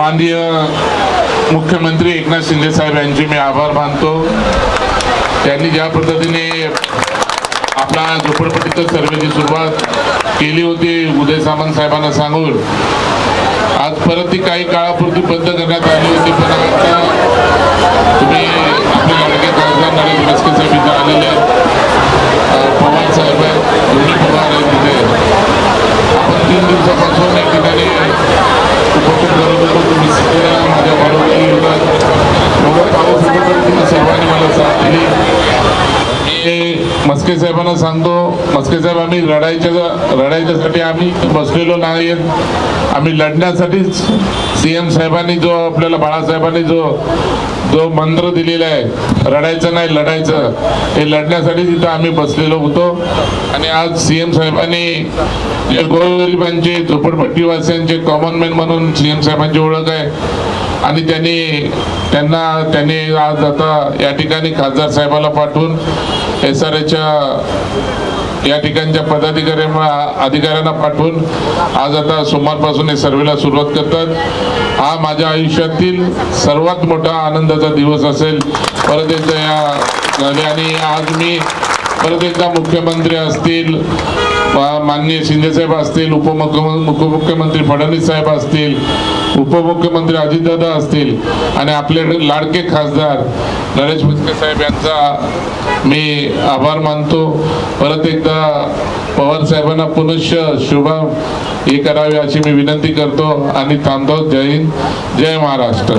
माननीय मुख्यमंत्री एकनाथ शिंदे साहेब यांचे मी आभार मानतो. त्यांनी ज्या पद्धतीने आपला झोपडपट्टीच्या सर्वेची सुरुवात केली होती उदय सामंत साहेबांना सांगून आज परत ती काही काळापुरती बंद करण्यात आली होती पण आता मी मस्के साहेबांना सांगतो मस्के साहेब आम्ही लढायच्या लढायच्यासाठी आम्ही बसलेलो नाही आम्ही लढण्यासाठीच सी एम साहेबांनी जो आपल्याला बाळासाहेबांनी जो जो मंत्र दिलेला आहे रडायचं नाही लढायचं हे लढण्यासाठी तिथं आम्ही बसलेलो होतो. आणि आज सी एम साहेबांनी गोरगरिबांचे झोपडपट्टीवासियांचे कॉमन मॅन म्हणून सी एम साहेबांची ओळख आहे. आणि त्यांनी त्यांना त्यांनी आज आता या ठिकाणी खासदार साहेबाला पाठवून एस आर या ठिकाणच्या पदाधिकाऱ्यांना अधिकाऱ्यांना पाठवून आज आता सोमवारपासून हे सर्वेला सुरुवात करतात. हा माझ्या आयुष्यातील सर्वात मोठा आनंदाचा दिवस असेल. परत एकदा या झाले आणि आज मी परत एकदा मुख्यमंत्री असतील माननीय शिंदेसाहेब असतील उपमुख्यमंत्री मुख्यमंत्री फडणवीस साहेब असतील उपमुख्यमंत्री अजितदादा असतील आणि आपले लाडके खासदार नरेश मिस्के साहेब यांचा मी आभार मानतो. परत एकदा पवार साहेबांना पुनश्च शुभ हे करावे अशी मी विनंती करतो. आणि थांबतो. जय हिंद. जय महाराष्ट्र.